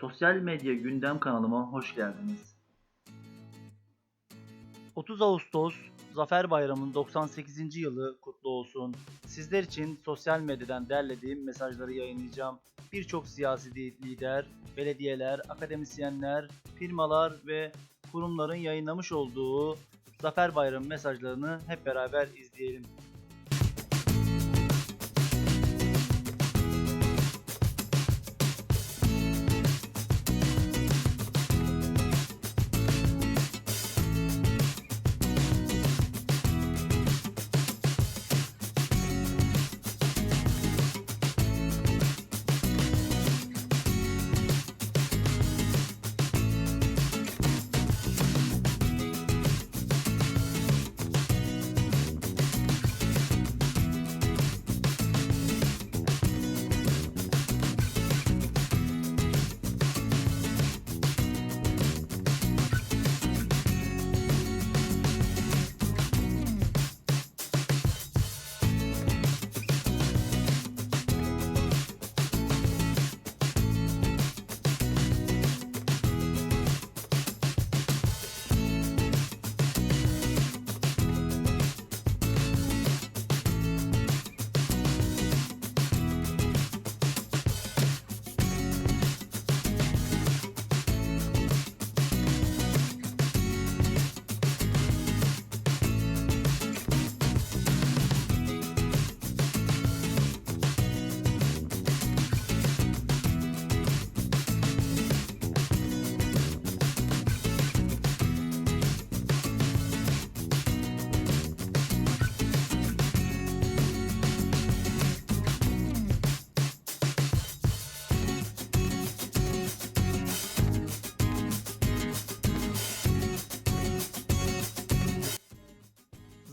Sosyal medya gündem kanalıma hoş geldiniz. 30 Ağustos Zafer Bayramı'nın 98. yılı kutlu olsun. Sizler için sosyal medyadan derlediğim mesajları yayınlayacağım. Birçok siyasi lider, belediyeler, akademisyenler, firmalar ve kurumların yayınlamış olduğu Zafer Bayramı mesajlarını hep beraber izleyelim.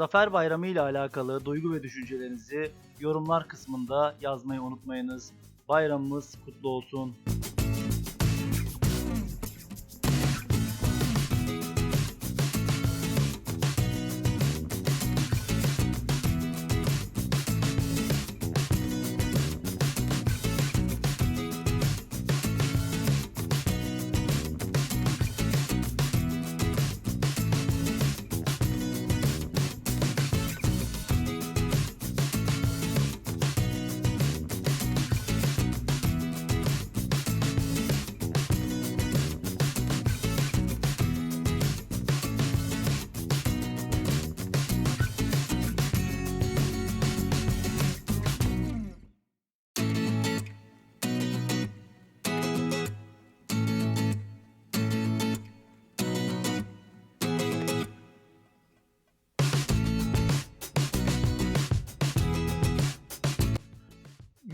Zafer Bayramı ile alakalı duygu ve düşüncelerinizi yorumlar kısmında yazmayı unutmayınız. Bayramımız kutlu olsun.